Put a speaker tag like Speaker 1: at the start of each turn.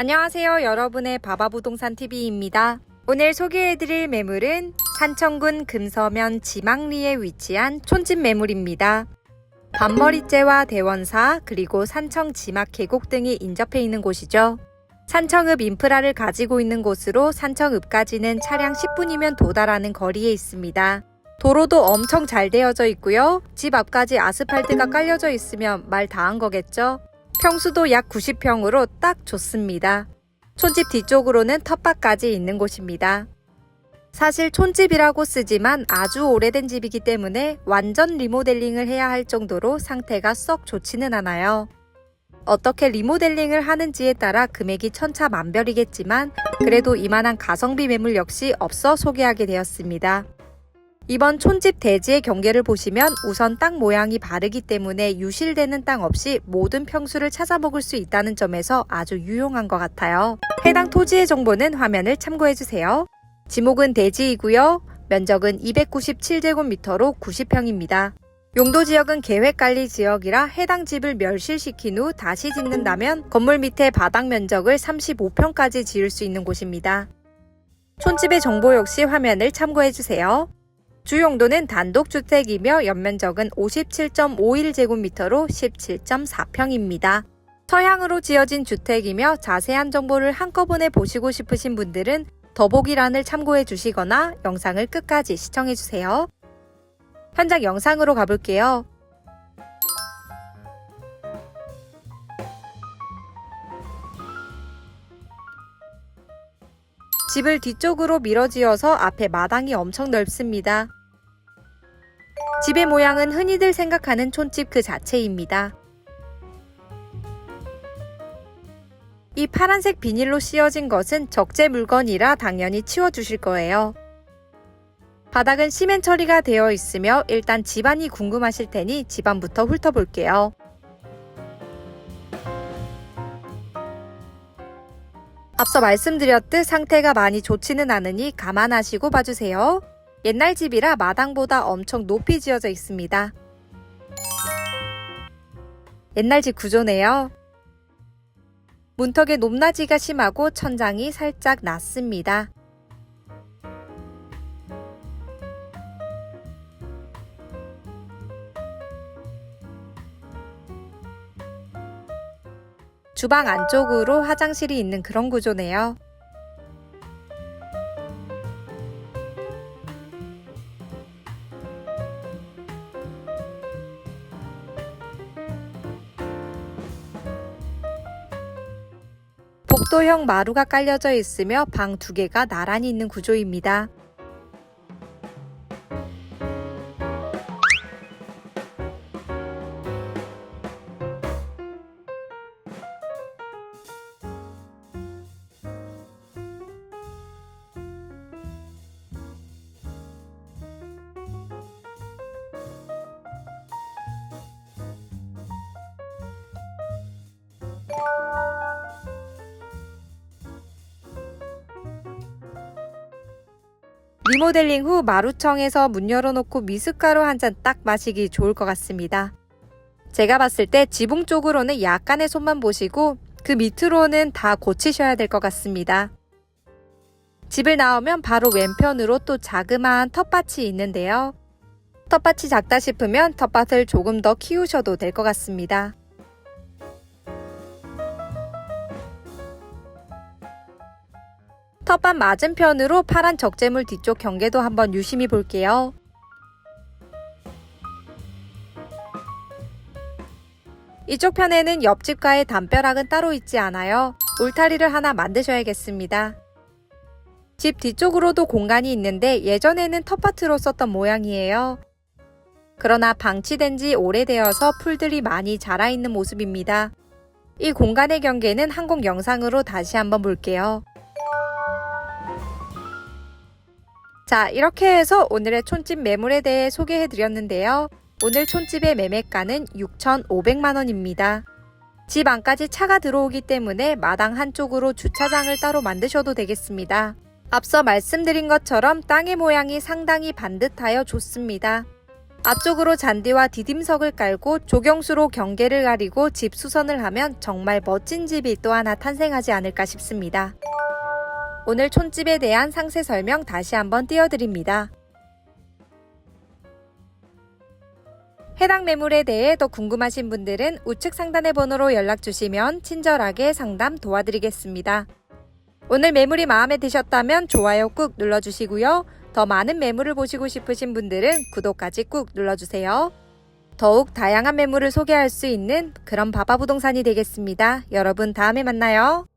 Speaker 1: 안녕하세요. 여러분의 바바부동산 TV입니다. 오늘 소개해드릴 매물은 산청군 금서면 지망리에 위치한 촌집 매물입니다. 반머리째와 대원사 그리고 산청 지막 계곡 등이 인접해 있는 곳이죠. 산청읍 인프라를 가지고 있는 곳으로 산청읍까지는 차량 10분이면 도달하는 거리에 있습니다. 도로도 엄청 잘 되어져 있고요. 집 앞까지 아스팔트가 깔려져 있으면 말 다 한 거겠죠? 평수도 약 90평으로 딱 좋습니다. 촌집 뒤쪽으로는 텃밭까지 있는 곳입니다. 사실 촌집이라고 쓰지만 아주 오래된 집이기 때문에 완전 리모델링을 해야 할 정도로 상태가 썩 좋지는 않아요. 어떻게 리모델링을 하는지에 따라 금액이 천차만별이겠지만 그래도 이만한 가성비 매물 역시 없어 소개하게 되었습니다. 이번 촌집 대지의 경계를 보시면 우선 땅 모양이 바르기 때문에 유실되는 땅 없이 모든 평수를 찾아 먹을 수 있다는 점에서 아주 유용한 것 같아요. 해당 토지의 정보는 화면을 참고해주세요. 지목은 대지이고요. 면적은 297제곱미터로 90평입니다. 용도 지역은 계획 관리 지역이라 해당 집을 멸실시킨 후 다시 짓는다면 건물 밑에 바닥 면적을 35평까지 지을 수 있는 곳입니다. 촌집의 정보 역시 화면을 참고해 주세요. 주 용도는 단독주택이며 연면적은 57.51제곱미터로 17.4평입니다. 서향으로 지어진 주택이며 자세한 정보를 한꺼번에 보시고 싶으신 분들은 더보기란을 참고해 주시거나 영상을 끝까지 시청해 주세요. 현장 영상으로 가볼게요. 집을 뒤쪽으로 밀어지어서 앞에 마당이 엄청 넓습니다. 집의 모양은 흔히들 생각하는 촌집 그 자체입니다. 이 파란색 비닐로 씌워진 것은 적재 물건이라 당연히 치워주실 거예요. 바닥은 시멘 처리가 되어 있으며 일단 집안이 궁금하실 테니 집안부터 훑어볼게요. 앞서 말씀드렸듯 상태가 많이 좋지는 않으니 감안하시고 봐주세요. 옛날 집이라 마당보다 엄청 높이 지어져 있습니다. 옛날 집 구조네요. 문턱의 높낮이가 심하고 천장이 살짝 낮습니다. 주방 안쪽으로 화장실이 있는 그런 구조네요. 복도형 마루가 깔려져 있으며 방 두 개가 나란히 있는 구조입니다. 리모델링 후 마루청에서 문 열어놓고 미숫가루 한 잔 딱 마시기 좋을 것 같습니다. 제가 봤을 때 지붕 쪽으로는 약간의 손만 보시고 그 밑으로는 다 고치셔야 될 것 같습니다. 집을 나오면 바로 왼편으로 또 자그마한 텃밭이 있는데요. 텃밭이 작다 싶으면 텃밭을 조금 더 키우셔도 될 것 같습니다. 텃밭 맞은편으로 파란 적재물 뒤쪽 경계도 한번 유심히 볼게요. 이쪽 편에는 옆집과의 담벼락은 따로 있지 않아요. 울타리를 하나 만드셔야겠습니다. 집 뒤쪽으로도 공간이 있는데 예전에는 텃밭으로 썼던 모양이에요. 그러나 방치된 지 오래되어서 풀들이 많이 자라있는 모습입니다. 이 공간의 경계는 항공 영상으로 다시 한번 볼게요. 자, 이렇게 해서 오늘의 촌집 매물에 대해 소개해 드렸는데요. 오늘 촌집의 매매가는 6,500만 원입니다. 집 안까지 차가 들어오기 때문에 마당 한쪽으로 주차장을 따로 만드셔도 되겠습니다. 앞서 말씀드린 것처럼 땅의 모양이 상당히 반듯하여 좋습니다. 앞쪽으로 잔디와 디딤석을 깔고 조경수로 경계를 가리고 집 수선을 하면 정말 멋진 집이 또 하나 탄생하지 않을까 싶습니다. 오늘 촌집에 대한 상세 설명 다시 한번 띄워드립니다. 해당 매물에 대해 더 궁금하신 분들은 우측 상단의 번호로 연락 주시면 친절하게 상담 도와드리겠습니다. 오늘 매물이 마음에 드셨다면 좋아요 꾹 눌러주시고요. 더 많은 매물을 보시고 싶으신 분들은 구독까지 꾹 눌러주세요. 더욱 다양한 매물을 소개할 수 있는 그런 바바부동산이 되겠습니다. 여러분 다음에 만나요.